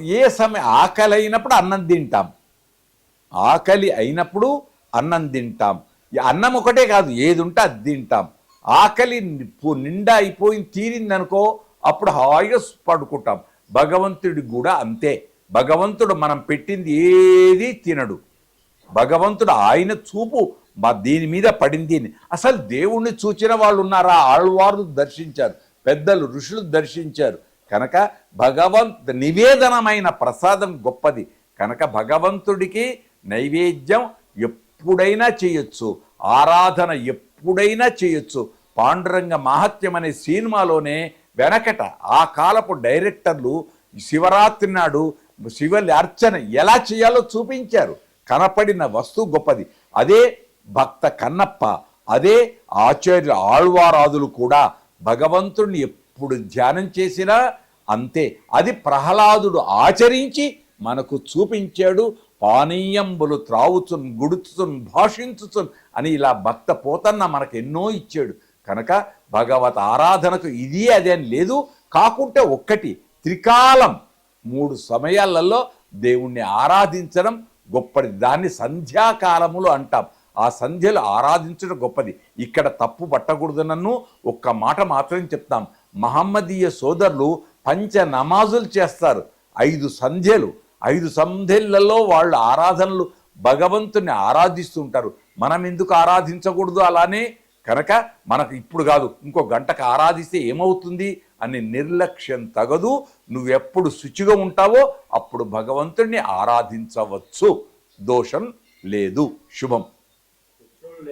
ఏ సమయం ఆకలి అయినప్పుడు అన్నం తింటాం. ఆకలి అయినప్పుడు అన్నం తింటాం. అన్నం ఒకటే కాదు ఏది ఉంటే అది తింటాం. ఆకలి నిండా అయిపోయి తీరిందనుకో అప్పుడు హాయిగా పడుకుంటాం. భగవంతుడికి కూడా అంతే. భగవంతుడు మనం పెట్టింది ఏది తినడు. భగవంతుడు ఆయన చూపు మా దీని మీద పడింది అని. అసలు దేవుణ్ణి చూచిన వాళ్ళు ఉన్నారా ఆళ్ళవారు దర్శించారు. పెద్దలు ఋషులు దర్శించారు. కనుక భగవంత్ నివేదనమైన ప్రసాదం గొప్పది. కనుక భగవంతుడికి నైవేద్యం ఎప్పుడైనా చేయొచ్చు. ఆరాధన ఎప్పుడైనా చేయొచ్చు. పాండురంగ మహత్యం అనే సినిమాలోనే వెనకట ఆ కాలపు డైరెక్టర్లు శివరాత్రి నాడు శివలి అర్చన ఎలా చేయాలో చూపించారు. కనపడిన వస్తువు గొప్పది. అదే భక్త కన్నప్ప అదే ఆచార్య ఆళ్వారాదులు కూడా భగవంతుణ్ణి ఎప్పుడు ధ్యానం చేసినా అంతే. అది ప్రహ్లాదుడు ఆచరించి మనకు చూపించాడు పానీయంబులు త్రావుచున్ గుడుచున్ భాషించుచున్ అని ఇలా భక్త పోతన్న మనకు ఎన్నో ఇచ్చాడు. కనుక భగవత్ ఆరాధనకు ఇది అదేం లేదు. కాకుంటే ఒక్కటి త్రికాలం మూడు సమయాలలో దేవుణ్ణి ఆరాధించడం గొప్పది. దాన్ని సంధ్యాకాలములు అంటాం. ఆ సంధ్యలు ఆరాధించడం గొప్పది. ఇక్కడ తప్పు పట్టకూడదు నన్ను. ఒక్క మాట మాత్రం చెప్తాం. మహమ్మదీయ సోదరులు పంచ నమాజులు చేస్తారు. ఐదు సంధ్యలు. ఐదు సంధ్యలలో వాళ్ళు ఆరాధనలు భగవంతుని ఆరాధిస్తుంటారు. మనం ఎందుకు ఆరాధించకూడదు అలానే? కనుక మనకు ఇప్పుడు కాదు ఇంకో గంటకు ఆరాధిస్తే ఏమవుతుంది? అని నిర్లక్ష్యం తగదు. నువ్వెప్పుడు శుచిగా ఉంటావో అప్పుడు భగవంతుడిని ఆరాధించవచ్చు. దోషం లేదు. శుభం.